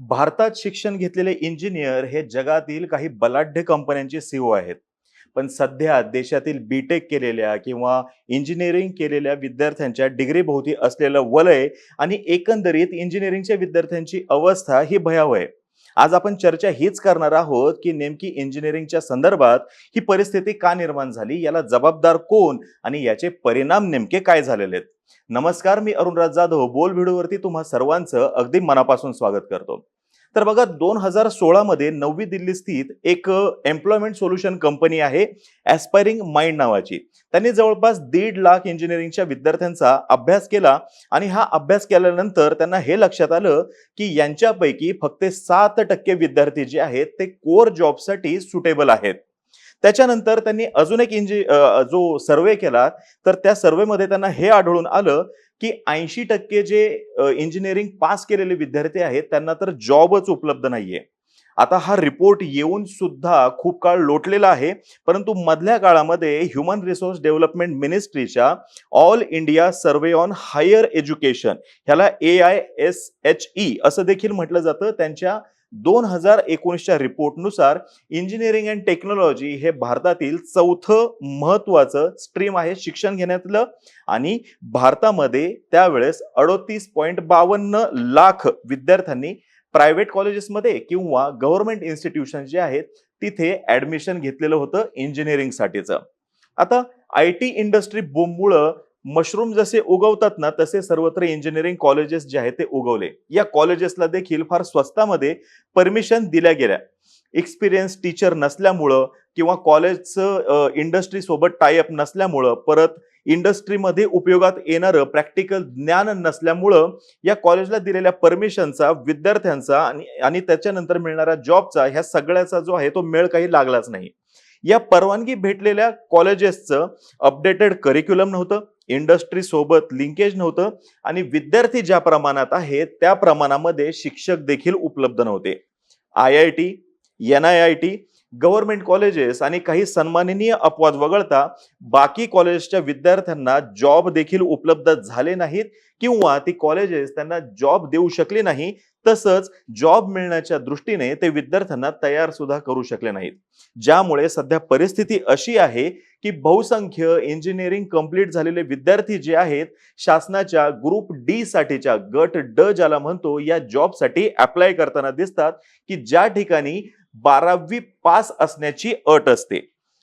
भारतात शिक्षण घेतलेले इंजिनियर हे जगातील काही बलाढ्य कंपन्यांचे सीओ आहेत. पण सध्या देशातील बीटेक केलेल्या किंवा इंजिनिअरिंग केलेल्या विद्यार्थ्यांच्या डिग्रीभोवती असलेलं वलय आणि एकंदरीत इंजिनिअरिंगच्या विद्यार्थ्यांची अवस्था ही भयावह आहे. आज आपण चर्चा हीच करणार आहोत की नेमकी इंजिनिअरिंगच्या संदर्भात ही परिस्थिती का निर्माण झाली याला जबाबदार कोण आणि याचे परिणाम नेमके काय झालेले आहेत. नमस्कार मी अरुणराज जाधव. बोल व्हिडिओवरती तुम्हा सर्वांचं अगदी मनापासून स्वागत करतो. तर बघा दोन हजार सोळा मध्ये नववी दिल्ली स्थित एक एम्प्लॉयमेंट सोल्युशन कंपनी आहे ॲस्पायरिंग माइंड नावाची. त्यांनी जवळपास दीड लाख इंजिनिअरिंगच्या विद्यार्थ्यांचा अभ्यास केला आणि हा अभ्यास केल्यानंतर त्यांना हे लक्षात आलं की यांच्यापैकी फक्त सात टक्के विद्यार्थी जे आहेत ते कोर जॉबसाठी सुटेबल आहेत. त्याच्यानंतर त्यांनी अजून एक इंजि जो सर्वे केला तर त्या सर्वेमध्ये त्यांना हे आढळून आलं की ऐंशी टक्के जे इंजिनिअरिंग पास केलेले विद्यार्थी आहेत त्यांना तर जॉबच उपलब्ध नाहीये. आता हा रिपोर्ट येऊन सुद्धा खूप काळ लोटलेला आहे परंतु मधल्या काळामध्ये human resource development मिनिस्ट्रीच्या all India survey on higher education ह्याला A I S H E असं देखील म्हटलं जातं. त्यांच्या दोन हजार एकोणीसच्या रिपोर्टनुसार इंजिनिअरिंग अँड टेक्नॉलॉजी हे भारतातील चौथं महत्वाचं स्ट्रीम आहे शिक्षण घेण्यातलं. आणि भारतामध्ये त्यावेळेस अडोतीस पॉईंट बावन्न लाख विद्यार्थ्यांनी प्रायव्हेट कॉलेजेसमध्ये किंवा गव्हर्नमेंट इन्स्टिट्यूशन जे आहेत तिथे ऍडमिशन घेतलेलं होतं इंजिनिअरिंगसाठीचं. आता आय टी इंडस्ट्री बूममुळं मशरूम जसे उगवतात ना तसे सर्वत्र इंजिनिअरिंग कॉलेजेस जे आहेत ते उगवले. या कॉलेजेसला देखील फार स्वस्तामध्ये परमिशन दिल्या गेल्या. एक्सपिरियन्स टीचर नसल्यामुळं किंवा कॉलेजचं इंडस्ट्री सोबत टायअप नसल्यामुळं परत इंडस्ट्रीमध्ये उपयोगात येणारं प्रॅक्टिकल ज्ञान नसल्यामुळं या कॉलेजला दिलेल्या परमिशनचा विद्यार्थ्यांचा आणि आणि त्याच्यानंतर मिळणाऱ्या जॉबचा ह्या सगळ्याचा जो आहे तो मेळ काही लागलाच नाही. या परवानगी भेटलेल्या कॉलेजेसचं अपडेटेड करिक्युलम नव्हतं. इंडस्ट्री सोबत लिंकेज नव्हतं आणि विद्यार्थी ज्या प्रमाणात आहेत त्या प्रमाणामध्ये शिक्षक देखील उपलब्ध नव्हते. I I T N I I T government colleges आणि काही सन्माननीय अपवाद वगळता बाकी कॉलेजच्या विद्यार्थ्यांना जॉब देखील उपलब्ध झाले नाहीत किंवा ती कॉलेजेस त्यांना जॉब देऊ शकली नाही तसंच जॉब मिळण्याच्या दृष्टीने ते विद्यार्थ्यांना तयार सुद्धा करू शकले नाहीत. ज्यामुळे सध्या परिस्थिती अशी आहे की बहुसंख्य इंजिनिअरिंग कंप्लीट झालेले विद्यार्थी जे आहेत शासनाच्या ग्रुप डी साठीच्या गट ड ज्याला म्हणतो या जॉबसाठी अप्लाय करताना दिसतात की ज्या ठिकाणी बारावी पास असण्याची अट असते.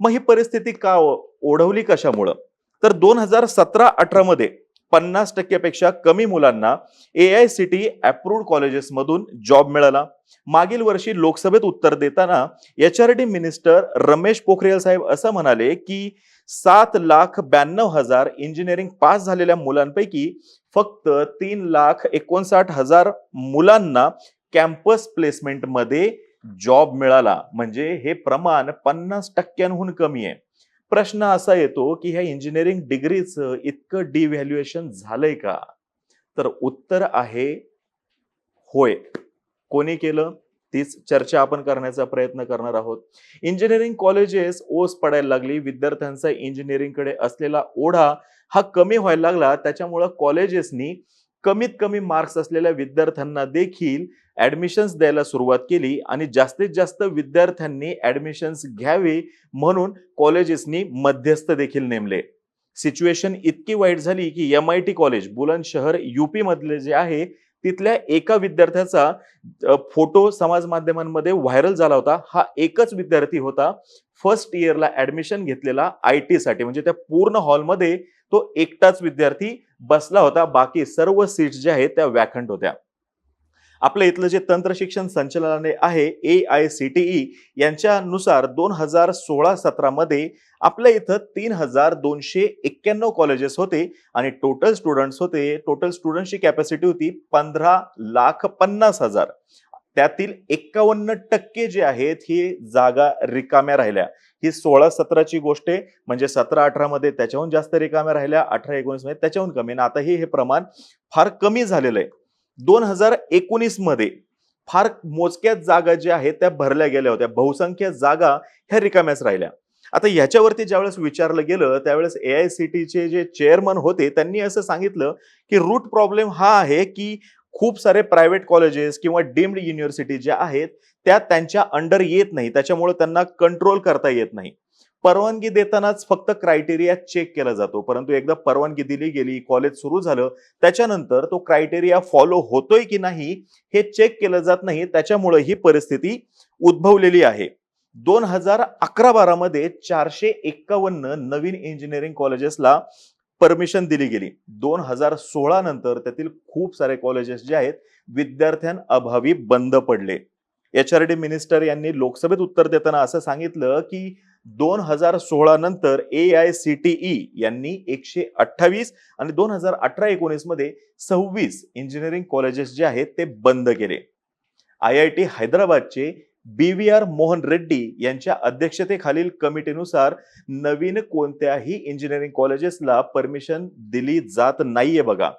मग ही परिस्थिती का ओढवली कशामुळं? तर दोन हजार सतरा अठरा मध्ये पन्नास टक्क्यापेक्षा कमी मुलांना A I C T approved कॉलेजेसमधून job मिळाला. मागील वर्षी लोकसभेत उत्तर देताना H R D minister Ramesh Pokhriyal साहेब असं म्हणाले की सात लाख ब्याण्णव हजार इंजिनिअरिंग पास झालेल्या मुलांपैकी फक्त तीन लाख एकोणसाठ हजार मुलांना कॅम्पस प्लेसमेंटमध्ये जॉब मिळाला. म्हणजे हे प्रमाण पन्नास टक्क्यांहून कमी आहे. प्रश्न असा येतो की ह्या इंजिनिअरिंग डिग्रीचं इतकं डिव्हॅल्युएशन झालंय का? तर उत्तर आहे होय. कोणी केलं? तीच चर्चा आपण करण्याचा प्रयत्न करणार आहोत. इंजिनिअरिंग कॉलेजेस ओस पडायला लागली. विद्यार्थ्यांचा इंजिनिअरिंगकडे असलेला ओढा हा कमी व्हायला लागला. त्याच्यामुळं कॉलेजेसनी कमीत कमी मार्क्स असलेल्या विद्यार्थ्यांना देखील ऍडमिशन्स द्यायला सुरुवात केली आणि जास्तीत जास्त विद्यार्थ्यांनी ऍडमिशन्स घ्यावे म्हणून कॉलेजेसनी मध्यस्थ देखील नेमले. सिच्युएशन इतकी वाईट झाली की M I T college Bulandshahr UP मधले जे आहे तिथल्या एका विद्यार्थ्याचा फोटो समाज माध्यमांमध्ये व्हायरल झाला होता. हा एकच विद्यार्थी होता. फर्स्ट इयरला ऍडमिशन घेतलेला आय टी साठी म्हणजे त्या पूर्ण हॉलमध्ये तो एकटाच विद्यार्थी बसला होता. बाकी सर्व सीट्स ज्या आहेत त्या व्याखंड होत्या. आपल्या इथलं जे तंत्र शिक्षण संचालनालय आहे A I C T E यांच्यानुसार दोन हजार सोळा सतरामध्ये आपल्या इथं तीन हजार दोनशे एक्क्याण्णव कॉलेजेस होते आणि टोटल स्टुडंट्स होते. टोटल स्टुडंटची कॅपॅसिटी होती पंधरा लाख पन्नास हजार. त्यातील एक्कावन्न टक्के जे आहेत ही जागा रिकाम्या राहिल्या. ही सोळा सतराची गोष्ट आहे म्हणजे सतरा अठरा मध्ये त्याच्याहून जास्त रिकाम्या राहिल्या अठरा एकोणीसमध्ये त्याच्याहून कमी. आणि आता हे प्रमाण फार कमी झालेलं आहे. दोन हजार एकोणीसमध्ये फार मोजक्याच जागा ज्या आहेत त्या भरल्या गेल्या होत्या. बहुसंख्य जागा ह्या रिकाम्याच राहिल्या. आता ह्याच्यावरती ज्यावेळेस विचारलं गेलं त्यावेळेस ए आय सी टीचे जे चेअरमन होते त्यांनी असं सांगितलं की रूट प्रॉब्लेम हा आहे की खूप सारे प्रायव्हेट कॉलेजेस किंवा डीम्ड युनिव्हर्सिटी ज्या आहेत त्या त्यांच्या अंडर येत नाही. त्याच्यामुळे त्यांना कंट्रोल करता येत नाही. परवानगी देतानाच फक्त क्रायटेरिया चेक केला जातो. परंतु एकदा परवानगी दिली गेली कॉलेज सुरू झालं त्याच्यानंतर तो क्रायटेरिया फॉलो होतोय की नाही हे चेक केलं जात नाही. त्याच्यामुळे ही परिस्थिती उद्भवलेली आहे. दोन हजार अकरा बारा मध्ये चारशे एक्कावन्न नवीन इंजिनिअरिंग कॉलेजेसला परमिशन दिली गेली. दोन हजार सोळा नंतर त्यातील खूप सारे कॉलेजेस जे आहेत विद्यार्थ्यांअभावी बंद पडले. एच आर डी मिनिस्टर यांनी लोकसभेत उत्तर देताना असं सांगितलं की दोन हजार सोळा नंतर A I C T E यांनी एकशे अठ्ठावीस आणि दोन हजार अठरा एकोणीसमध्ये सव्वीस इंजिनिअरिंग कॉलेजेस जे आहेत ते बंद केले. आय आय टी हैदराबादचे B V R Mohan Reddy यांच्या अध्यक्षतेखालील कमिटीनुसार नवीन कोणत्याही इंजिनिअरिंग कॉलेजेसला परमिशन दिली जात नाहीये बघा.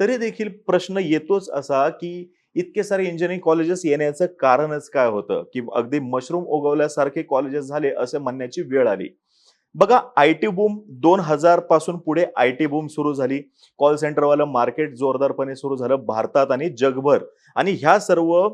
तरी देखील प्रश्न येतोच असा की इतके सारे इंजिनिअरिंग कॉलेजेस येण्याचं कारणच काय होतं? की अगदी मशरूम उगवल्यासारखे कॉलेजेस झाले असं म्हणण्याची वेळ आली. बघा आय टी बूम दोन हजारपासून पुढे आय टी बूम सुरू झाली. कॉल सेंटरवालं मार्केट जोरदारपणे सुरू झालं भारतात आणि जगभर. आणि ह्या सर्व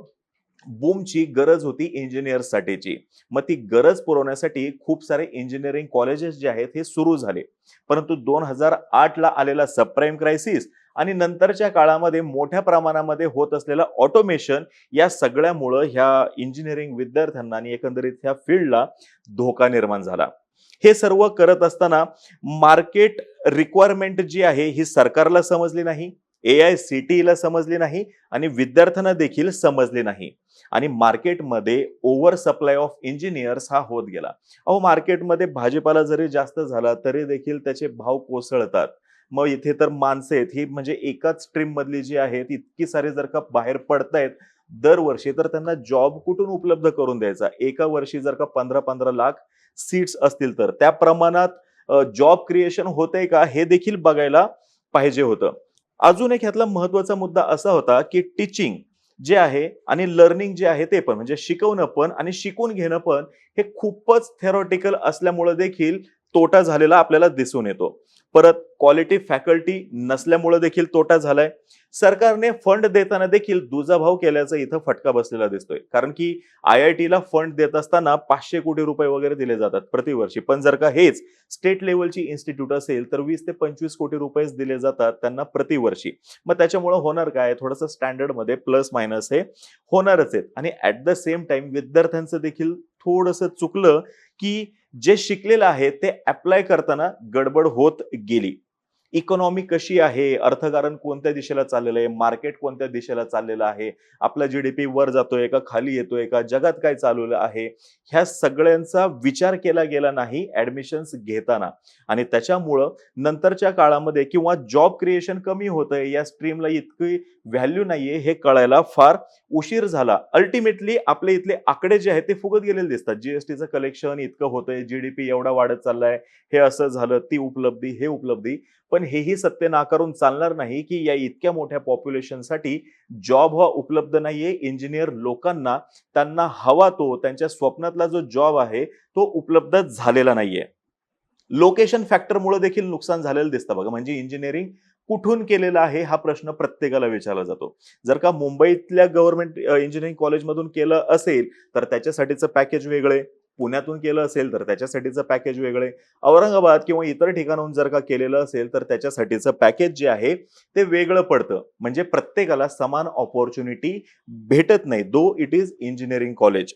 बूमची गरज होती इंजिनियर्ससाठीची मग ती गरज पुरवण्यासाठी खूप सारे इंजिनिअरिंग कॉलेजेस जे आहेत हे सुरू झाले. परंतु दोन हजार आठला आलेला सबप्राईम क्रायसिस आणि नंतरच्या काळामध्ये मोठ्या प्रमाणामध्ये होत असलेलं ऑटोमेशन या सगळ्यामुळं ह्या इंजिनिअरिंग विद्यार्थ्यांना आणि एकंदरीत ह्या फील्डला धोका निर्माण झाला. हे सर्व करत असताना मार्केट रिक्वायरमेंट जी आहे ही सरकारला समजली नाही ए आय सी टीला समजली नाही आणि विद्यार्थ्यांना देखील समजली नाही. आणि मार्केटमध्ये ओव्हर सप्लाय ऑफ इंजिनियर्स हा होत गेला. अहो मार्केटमध्ये भाजीपाला जरी जास्त झाला तरी देखील त्याचे भाव कोसळतात. मग इथे तर माणसं आहेत. ही म्हणजे एकाच स्ट्रीम मधली जी आहेत इतकी सारी जर का बाहेर पडतायत दरवर्षी तर त्यांना जॉब कुठून उपलब्ध करून द्यायचा? एका वर्षी जर का पंधरा पंधरा लाख सीट्स असतील तर. त्या प्रमाणात जॉब क्रिएशन होतंय का? हे देखील बघायला पाहिजे होतं. अजून एक ह्यातला महत्त्वाचा मुद्दा असा होता की टीचिंग जे आहे आणि लर्निंग जे आहे ते पण म्हणजे शिकवणं पण आणि शिकून घेणं पण हे खूपच थेरॉटिकल असल्यामुळे देखील तोटा झालेला आपल्याला दिसून येतो. परत क्वालिटी फॅकल्टी नसल्यामुळे देखील तोटा झालाय. सरकारने फंड देताना देखील दुजाभाव केल्याचा इथं फटका बसलेला दिसतोय. कारण की आय आय टीला फंड देत असताना पाचशे कोटी रुपये वगैरे दिले जातात प्रतिवर्षी. पण जर का हेच स्टेट लेवलची इन्स्टिट्यूट असेल तर वीस ते पंचवीस कोटी रुपयेच दिले जातात त्यांना प्रतिवर्षी. मग त्याच्यामुळे होणार काय? थोडंसं स्टँडर्डमध्ये प्लस मायनस हे होणारच आहेत. आणि ऍट द सेम टाइम विद्यार्थ्यांचं देखील थोडंसं चुकलं की जे शिकलेलं आहे ते अप्लाय करताना गडबड होत गेली. इकॉनॉमी कशी आहे? अर्थकारण कोणत्या दिशेला चाललेलं आहे? मार्केट कोणत्या दिशेला चाललेलं आहे? आपला जीडीपी वर जातोय का? खाली येतोय का? जगात काय चालवलं आहे? ह्या सगळ्यांचा विचार केला गेला नाही ऍडमिशन्स घेताना. आणि त्याच्यामुळं नंतरच्या काळामध्ये किंवा जॉब क्रिएशन कमी होतंय या स्ट्रीमला इतकी व्हॅल्यू नाहीये हे कळायला फार उशीर झाला. अल्टिमेटली आपले इथले आकडे जे आहेत ते फुगत गेलेले दिसतात. जीएसटीचं कलेक्शन इतकं होतंय जीडीपी एवढा वाढत चाललाय हे असं झालं ती उपलब्धी हे उपलब्धी. पण हेही सत्य नाकारून चालणार नाही की या इतक्या मोठ्या पॉप्युलेशनसाठी जॉब हा उपलब्ध नाहीये. इंजिनियर लोकांना त्यांना हवा तो त्यांच्या स्वप्नातला जो जॉब आहे तो उपलब्ध झालेला नाहीये. लोकेशन फॅक्टरमुळे देखील नुकसान झालेलं दिसतं बघा. म्हणजे इंजिनिअरिंग कुठून केलेला आहे हा प्रश्न प्रत्येकाला विचारला जातो. जर का मुंबईतल्या गव्हर्नमेंट इंजिनिअरिंग कॉलेजमधून केलं असेल तर त्याच्यासाठीचं पॅकेज वेगळे. पुण्यातून केलं असेल तर त्याच्यासाठीचं पॅकेज वेगळे. औरंगाबाद किंवा इतर ठिकाणाहून जर का केलेलं असेल तर त्याच्यासाठीचं पॅकेज जे आहे ते वेगळं पडतं. म्हणजे प्रत्येकाला समान ऑपॉर्च्युनिटी भेटत नाही though it is engineering college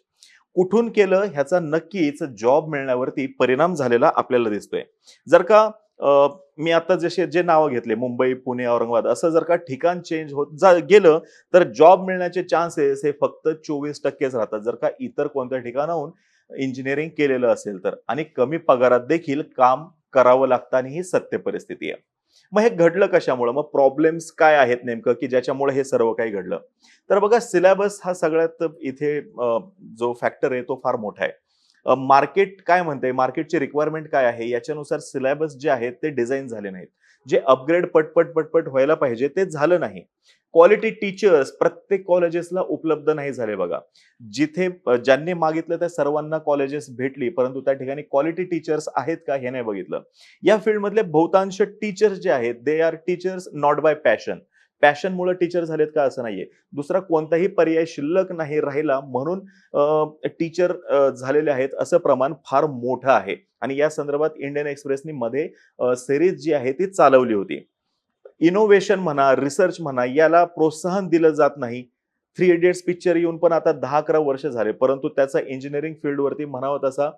कुठून केलं ह्याचा नक्कीच जॉब मिळण्यावरती परिणाम झालेला आपल्याला दिसतोय. जर का मी आता जसे जे नावं घेतले मुंबई पुणे औरंगाबाद असं जर का ठिकाण चेंज होत जा गेलं तर जॉब मिळण्याचे चान्सेस हे फक्त चोवीस टक्केच राहतात. जर का इतर कोणत्या ठिकाणाहून इंजिनिअरिंग केलेलं असेल तर. आणि कमी पगारात देखील काम करावं लागतं आणि ही सत्य परिस्थिती आहे. मग हे घडलं कशामुळे? मग प्रॉब्लेम्स काय आहेत नेमकं? की ज्याच्यामुळे हे सर्व काही घडलं? तर बघा सिलेबस हा सगळ्यात इथे जो फॅक्टर आहे तो फार मोठा आहे. मार्केट काय म्हणते मार्केटची रिक्वायरमेंट काय आहे? याच्यानुसार सिलेबस जे आहेत ते डिझाईन झाले नाहीत. जे अपग्रेड पटपट पटपट व्हायला पाहिजे ते झालं नाही. क्वालिटी टीचर्स प्रत्येक कॉलेजेसला उपलब्ध नाही झाले बघा. जिथे ज्यांनी मागितलं त्या सर्वांना कॉलेजेस भेटली परंतु त्या ठिकाणी क्वालिटी टीचर्स आहेत का हे नाही बघितलं. या फील्डमधले बहुतांश टीचर्स जे आहेत they are teachers not by passion पॅशनमुळे teacher झालेत का असं नाहीये. दुसरा कोणताही पर्याय शिल्लक नाही राहिला म्हणून टीचर झालेले आहेत असं प्रमाण फार मोठं आहे. आणि या संदर्भात इंडियन एक्सप्रेसनी मध्ये सिरीज जी आहे ती चालवली होती. इनोव्हेशन म्हणा रिसर्च म्हणा याला प्रोत्साहन दिलं जात नाही. थ्री इडियट्स पिक्चर येऊन पण आता दहा अकरा वर्ष झाले. परंतु त्याचा इंजिनिअरिंग फील्डवरती म्हणावं तसा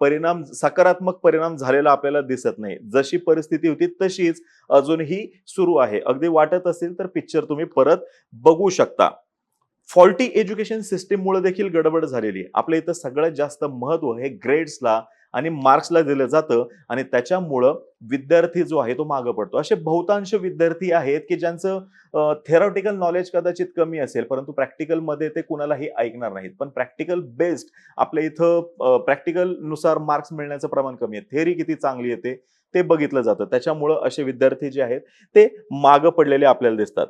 परिणाम सकारात्मक परिणाम झालेला आपल्याला दिसत नाही. जशी परिस्थिती होती तशीच अजूनही सुरू आहे. अगदी वाटत असेल तर पिक्चर तुम्ही परत बघू शकता. फॉल्टी एज्युकेशन सिस्टीममुळे देखील गडबड झालेली आहे. आपल्या इथं सगळ्यात जास्त महत्त्व हे ग्रेड्सला आणि मार्क्सला दिलं जातं आणि त्याच्यामुळं विद्यार्थी जो आहे तो मागं पडतो. असे बहुतांश विद्यार्थी आहेत की ज्यांचं थेरॉटिकल नॉलेज कदाचित कमी असेल परंतु प्रॅक्टिकलमध्ये ते कुणालाही ऐकणार नाहीत. पण प्रॅक्टिकल बेस्ड आपल्या इथं प्रॅक्टिकलनुसार मार्क्स मिळण्याचं प्रमाण कमी आहे. थेअरी किती चांगली येते ते बघितलं जातं. त्याच्यामुळं असे विद्यार्थी जे आहेत ते मागं पडलेले आपल्याला दिसतात.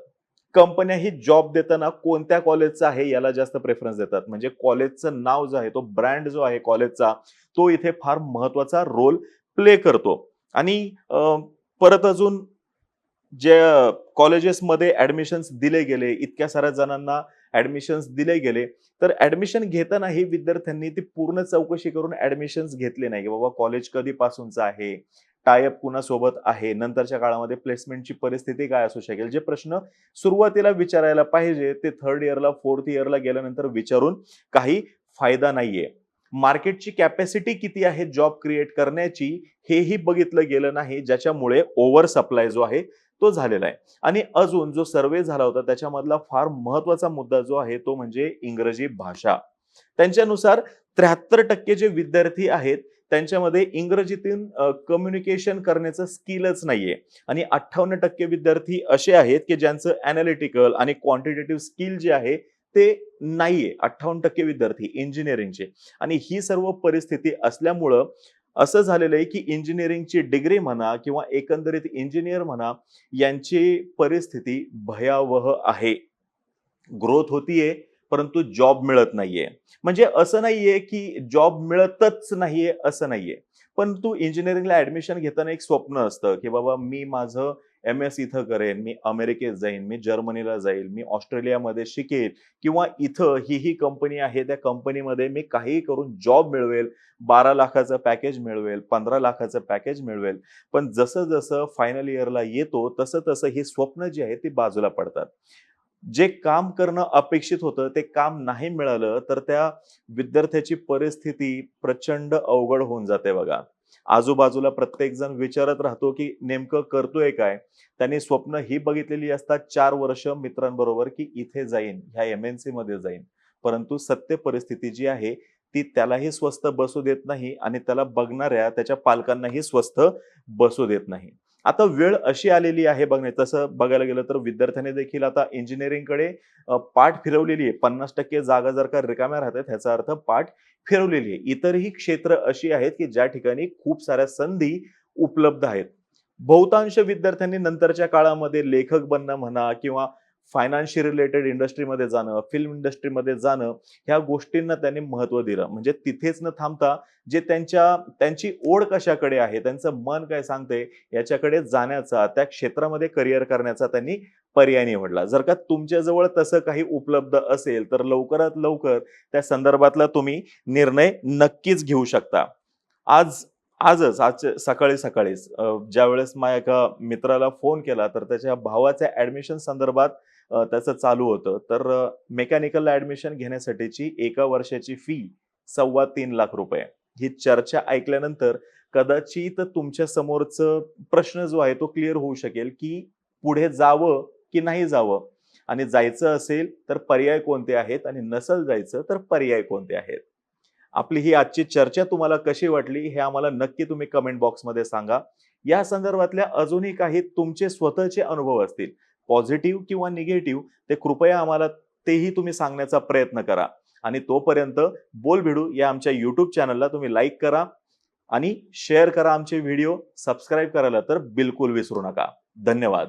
कंपन्या ही जॉब देताना कोणत्या कॉलेजचा आहे याला जास्त प्रेफरन्स देतात. म्हणजे कॉलेजचं नाव जो आहे तो ब्रँड जो आहे कॉलेजचा तो इथे फार महत्त्वाचा रोल प्ले करतो. आणि परत अजून जे कॉलेजेसमध्ये ऍडमिशन्स दिले गेले इतक्या साऱ्या जणांना ऍडमिशन्स दिले गेले तर ऍडमिशन घेतानाही विद्यार्थ्यांनी ती पूर्ण चौकशी करून ऍडमिशन्स घेतले नाही की बाबा कॉलेज कधीपासूनचं आहे टायअप कुणासोबत आहे? नंतरच्या काळामध्ये प्लेसमेंटची परिस्थिती काय असू शकेल? जे प्रश्न सुरुवातीला विचारायला पाहिजे ते थर्ड इयरला फोर्थ इयरला गेल्यानंतर विचारून काही फायदा नाहीये. मार्केटची कॅपॅसिटी किती आहे? जॉब क्रिएट करण्याची हेही बघितलं गेलं नाही ज्याच्यामुळे ओव्हर सप्लाय जो आहे तो झालेला आहे. आणि अजून जो सर्वे झाला होता त्याच्यामधला फार महत्त्वाचा मुद्दा जो आहे तो म्हणजे इंग्रजी भाषा. त्यांच्यानुसार त्र्याहत्तर टक्के जे विद्यार्थी आहेत त्यांच्यामध्ये इंग्रजीतून कम्युनिकेशन करण्याचं स्किलच नाहीये. आणि अठ्ठावन्न टक्के विद्यार्थी असे आहेत की ज्यांचं अनालिटिकल आणि क्वांटिटेटिव्ह स्किल जे आहे ते नाहीये. अठ्ठावन्न टक्के विद्यार्थी इंजिनिअरिंगचे आणि ही सर्व परिस्थिती असल्यामुळं असं झालेलं आहे की इंजिनिअरिंगची डिग्री म्हणा किंवा एकंदरीत इंजिनियर म्हणा यांची परिस्थिती भयावह आहे. ग्रोथ होतीये. परंतु जॉब मिळत नाहीये. म्हणजे असं नाहीये की जॉब मिळतच नाहीये असं नाहीये. पण तू इंजिनिअरिंगला ऍडमिशन घेताना एक स्वप्न असतं की बाबा मी माझं एम एस इथं करेन मी अमेरिकेत जाईन मी जर्मनीला जाईल मी ऑस्ट्रेलियामध्ये शिकेल किंवा इथं ही ही कंपनी आहे त्या कंपनीमध्ये मी काही करून जॉब मिळवेल बारा लाखाचं पॅकेज मिळवेल पंधरा लाखाचं पॅकेज मिळवेल. पण जसं जसं फायनल इयरला येतो तसं तसं ही स्वप्न जी आहे ती बाजूला पडतात. जे काम करणं अपेक्षित होतं ते काम नाही मिळालं तर त्या विद्यार्थ्याची परिस्थिती प्रचंड अवघड होऊन जाते बघा. आजूबाजूला प्रत्येक जण विचारत राहतो की नेमकं करतोय काय? त्यांनी स्वप्न ही बघितलेली असतात चार वर्ष मित्रांबरोबर की इथे जाईन ह्या एम एन सी मध्ये जाईन. परंतु सत्य परिस्थिती जी आहे ती त्यालाही स्वस्त बसू देत नाही आणि त्याला बघणाऱ्या त्याच्या पालकांनाही स्वस्त बसू देत नाही. आता वेळ अशी आलेली आहे बघणे तसं बघायला गेलं तर विद्यार्थ्यांनी देखील आता इंजिनिअरिंगकडे पाठ फिरवलेली आहे. पन्नास टक्के जागा जर का रिकाम्या राहतात ह्याचा अर्थ पाठ फिरवलेली आहे. इतरही क्षेत्र अशी आहेत की ज्या ठिकाणी खूप साऱ्या संधी उपलब्ध आहेत. बहुतांश विद्यार्थ्यांनी नंतरच्या काळामध्ये लेखक बनणं म्हणा किंवा फायनान्शियल रिलेटेड इंडस्ट्रीमध्ये जाणं फिल्म इंडस्ट्रीमध्ये जाणं ह्या गोष्टींना त्यांनी महत्त्व दिलं. म्हणजे तिथेच न थांबता जे त्यांच्या त्यांची ओढ कशाकडे आहे त्यांचं मन काय सांगते याच्याकडे जाण्याचा त्या क्षेत्रामध्ये करिअर करण्याचा त्यांनी पर्याय निवडला. जर का तुमच्याजवळ तसं काही उपलब्ध असेल तर लवकरात लवकर त्या संदर्भातला तुम्ही निर्णय नक्कीच घेऊ शकता. आज आजच आज सकाळी सकाळीच ज्यावेळेस माझ्या एका मित्राला फोन केला तर त्याच्या भावाच्या ऍडमिशन संदर्भात त्याचं चालू होतं. तर मेकॅनिकल ऍडमिशन घेण्यासाठीची एका वर्षाची फी सव्वा तीन लाख रुपये. ही चर्चा ऐकल्यानंतर कदाचित तुमच्या समोरचं प्रश्न जो आहे तो क्लिअर होऊ शकेल की पुढे जावं की नाही जावं? आणि जायचं असेल तर पर्याय कोणते आहेत आणि नसल जायचं तर पर्याय कोणते आहेत? आपली ही आजची चर्चा तुम्हाला कशी वाटली हे आम्हाला नक्की तुम्ही कमेंट बॉक्समध्ये सांगा. या संदर्भातल्या अजूनही काही तुमचे स्वतःचे अनुभव असतील. पॉझिटिव्ह किंवा निगेटिव्ह ते कृपया आम्हाला तेही तुम्ही सांगण्याचा प्रयत्न करा. आणि तोपर्यंत बोल भिडू या आमच्या यूट्यूब चॅनलला तुम्ही लाईक करा आणि शेअर करा आमचे व्हिडिओ सबस्क्राईब करायला तर बिलकुल विसरू नका. धन्यवाद.